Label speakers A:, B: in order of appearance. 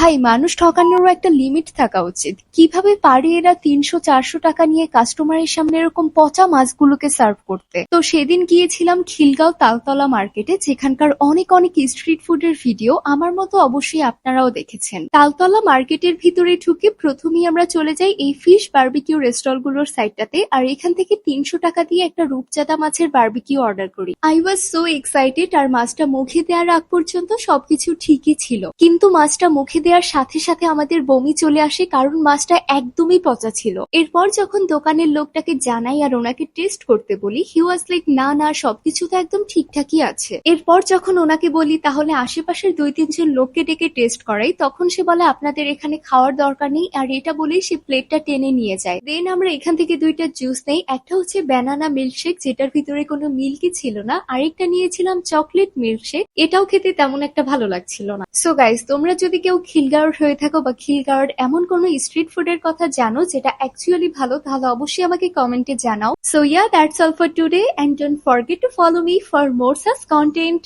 A: ভাই, মানুষ ঠকানোরও একটা লিমিট থাকা উচিত। কীভাবে পারে এরা তিনশো, চারশো টাকা নিয়ে কাস্টমারের সামনে এরকম পচা মাছগুলোকে সার্ভ করতে? তো সেদিন গিয়েছিলাম খিলগাঁও তালতলা মার্কেটে, যেখানকার অনেক অনেক স্ট্রিট ফুডের ভিডিও আমার মতো অবশ্যই আপনারাও দেখেছেন। তালতলা মার্কেটের ভিতরে ঢুকে প্রথমেই আমরা চলে যাই এই ফিশ বার্বিকিউ রেস্টলগুলোর সাইডটাতে আর এখান থেকে তিনশো টাকা দিয়ে একটা রূপচাঁদা মাছের বার্বিকিউ অর্ডার করি। আই ওয়াজ সো এক্সাইটেড আর মাছটা মুখে দেওয়ার আগ পর্যন্ত সবকিছু ঠিকই ছিল। কিন্তু মাছটা মুখে দেওয়ার সাথে সাথে আমাদের বমি চলে আসে কারণ মাছটা একদমই পচা ছিল। এরপর যখন দোকানের লোকটাকে জানাই আর ওনাকে টেস্ট করতে বলি হি ওয়াজ লাইক না না, সবকিছু তো একদম ঠিকঠাকই আছে। এরপর যখন ওনাকে বলি, তাহলে আশেপাশের দুই তিনজন লোককে ডেকে টেস্ট করাই। তখন সে বলে, আপনাদের এখানে খাওয়ার দরকার নেই। আর এটা বলেই সে প্লেটটা টেনে নিয়ে যায়। দেন আমরা এখান থেকে দুইটা জুস নেই, একটা হচ্ছে ব্যানানা মিল্কশেক যেটার ভিতরে কোনো মিল্কই ছিল না। আরেকটা নিয়েছিলাম চকলেট মিল্কশেক এটাও খেতে তেমন একটা ভালো লাগছিল না। সো গাইস তোমরা যদি কেউ খিলগাঁওয়ের হয়ে থাকো বা খিলগাঁওয়ের এমন কোনো স্ট্রিট ফুডের কথা জানো যেটা অ্যাকচুয়ালি ভালো, তাহলে অবশ্যই আমাকে কমেন্টে জানাও। So yeah that's all for today and don't forget to follow me for more sass content